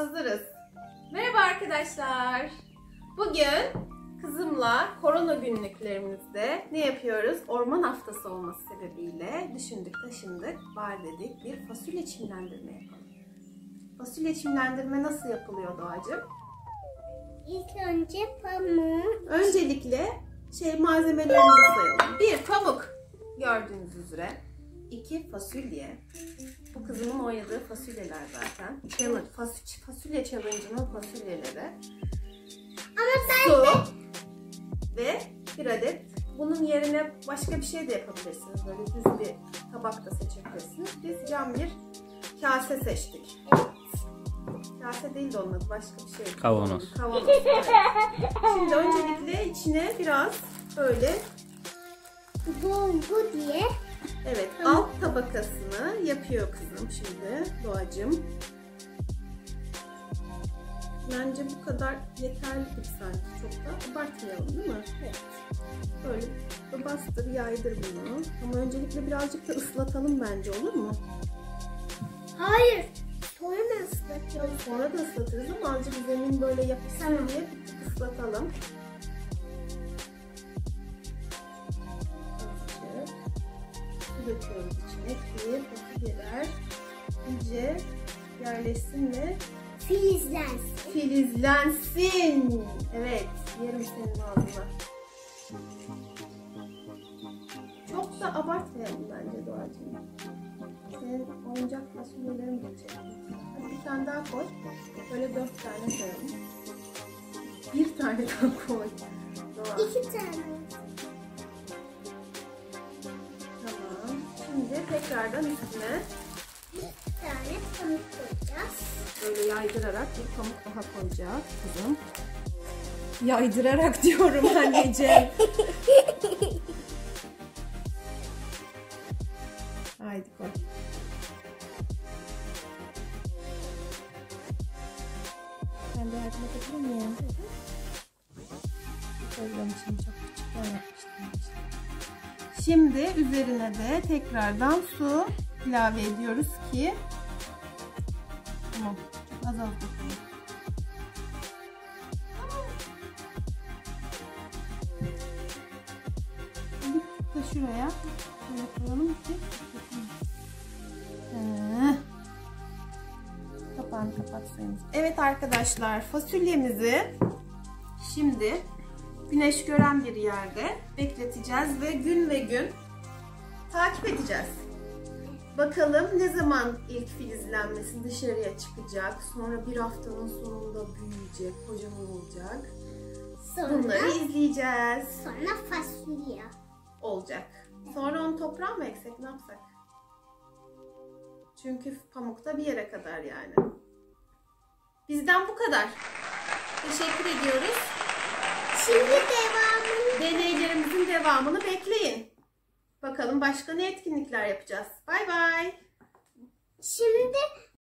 Hazırız. Merhaba arkadaşlar. Bugün kızımla korona günlüklerimizde ne yapıyoruz? Orman haftası olması sebebiyle düşündük, taşındık, var dedik bir fasulye çimlendirme yapalım. Fasulye çimlendirme nasıl yapılıyor Doğacığım? İlk önce pamuk, Öncelikle şey malzemelerimizi sayalım. Bir pamuk gördüğünüz üzere. İki fasulye. Bu kızımın oynadığı fasulyeler zaten. Challenge, fas- fasulye challenge'ının fasulyeleri. ama ben Su ve bir adet. Bunun yerine başka bir şey de yapabilirsiniz. Böyle düz bir tabak da seçebilirsiniz. Biz cam bir kase seçtik. Kase değil de onun başka bir şey. Kavanoz. Kavanoz. evet. Şimdi öncelikle içine biraz böyle dolgu diye evet alt tabakasını yapıyor kızım şimdi Doğacığım. Bence bu kadar yeterli gibi sanki. Çok da abartmayalım değil mi? Evet. Böyle bastır, yaydır bunu. Ama öncelikle birazcık da ıslatalım bence olur mu? Hayır. Sonra ıslatıyoruz. Sonra da ıslatırız ama azıcık zemin böyle yapışsın diye ıslatalım. Döküyoruz içine ki fasulyeler iyice yerleşsin ve Filizlensin. filizlensin. Evet, yerim senin ağzına. Çok da abartmayalım bence Doğacığım. Senin oyuncak fasulyelerin bitecek. Hadi bir tane daha koy. Böyle dört tane koyalım. Bir tane daha koy. Doğa. İki tane. Şimdi tekrardan üstüne Bir tane pamuk koyacağız. böyle yaydırarak bir pamuk daha koyacağız kızım. Yaydırarak diyorum anneciğim. Haydi koy. Ben de yardım edebilir miyim? Koyacağım şimdi çok küçükten yapmıştım. Şimdi üzerine de tekrardan su ilave ediyoruz ki Tamam. Az az da şuraya şöyle koyalım ki Ee, Kapağını kapatsanız. Evet arkadaşlar fasulyemizi şimdi güneş gören bir yerde bekleteceğiz ve gün ve gün takip edeceğiz. Bakalım ne zaman ilk filizlenmesi dışarıya çıkacak. Sonra bir haftanın sonunda büyüyecek, kocaman olacak. Sonra, Bunları izleyeceğiz. sonra fasulye. Olacak. Sonra onu toprağa mı eksek ne yapsak? Çünkü pamukta bir yere kadar yani. Bizden bu kadar. Teşekkür ediyoruz. Şimdi devamını Deneylerimizin devamını bekleyin. Bakalım başka ne etkinlikler yapacağız. Bay bay. Şimdi